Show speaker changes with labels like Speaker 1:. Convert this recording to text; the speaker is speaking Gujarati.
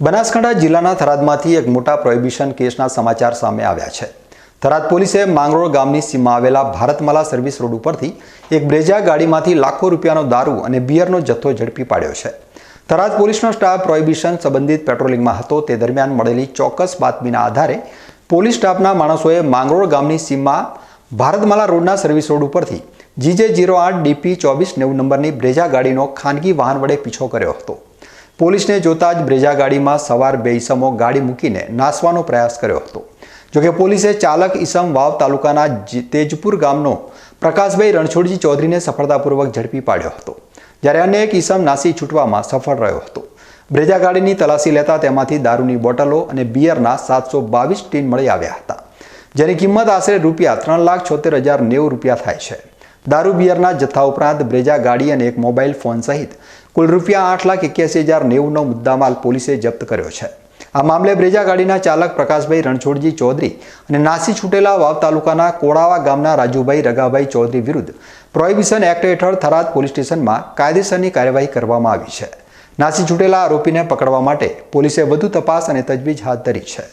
Speaker 1: બનાસકાંઠા જિલ્લાના થરાદમાંથી એક મોટા પ્રોહિબિશન કેસના સમાચાર સામે આવ્યા છે. થરાદ પોલીસે માંગરોળ ગામની સીમા આવેલા ભારતમાલા સર્વિસ રોડ ઉપરથી એક બ્રેજા ગાડીમાંથી લાખો રૂપિયાનો દારૂ અને બિયરનો જથ્થો ઝડપી પાડ્યો છે. થરાદ પોલીસનો સ્ટાફ પ્રોહિબિશન સંબંધિત પેટ્રોલિંગમાં હતો. તે દરમિયાન મળેલી ચોક્કસ બાતમીના આધારે પોલીસ સ્ટાફના માણસોએ માંગરોળ ગામની સીમા ભારતમાલા રોડના સર્વિસ રોડ ઉપરથી જીજે જીરો આઠ ડીપી ચોવીસ નેવું નંબરની બ્રેજા ગાડીનો ખાનગી વાહન વડે પીછો કર્યો હતો. પોલીસને જોતા જ બ્રેજા ગાડીમાં સવાર બે ઈસમો ગાડી મૂકીને નાસવાનો પ્રયાસ કર્યો હતો. જોકે પોલીસે ચાલક ઈસમ વાવ તાલુકાના તેજપુર ગામનો પ્રકાશભાઈ રણછોડજી ચૌધરીને સફળતાપૂર્વક ઝડપી પાડ્યો હતો. જ્યારે અન્ય એક ઈસમ નાસી છૂટવામાં સફળ રહ્યો હતો. બ્રેજા ગાડીની તલાશી લેતા તેમાંથી દારૂની બોટલો અને બિયરના સાતસો બાવીસ ટીન મળી આવ્યા હતા. જેની કિંમત આશરે રૂપિયા ત્રણ લાખ છોતેર હજાર નેવું રૂપિયા થાય છે. દારૂ, બિયરના જથ્થા ઉપરાંત બ્રેજા ગાડી અને એક મોબાઈલ ફોન સહિત કુલ રૂપિયા આઠ લાખ એક્યાસી હજાર નેવુંનો મુદ્દામાલ પોલીસે જપ્ત કર્યો છે. આ મામલે બ્રેજા ગાડીના ચાલક પ્રકાશભાઈ રણછોડજી ચૌધરી અને નાસી છૂટેલા વાવ તાલુકાના કોળાવા ગામના રાજુભાઈ રગાભાઈ ચૌધરી વિરુદ્ધ પ્રોહિબિશન એક્ટ હેઠળ થરાદ પોલીસ સ્ટેશનમાં કાયદેસરની કાર્યવાહી કરવામાં આવી છે. નાસી છૂટેલા આરોપીને પકડવા માટે પોલીસે વધુ તપાસ અને તજવીજ હાથ ધરી છે.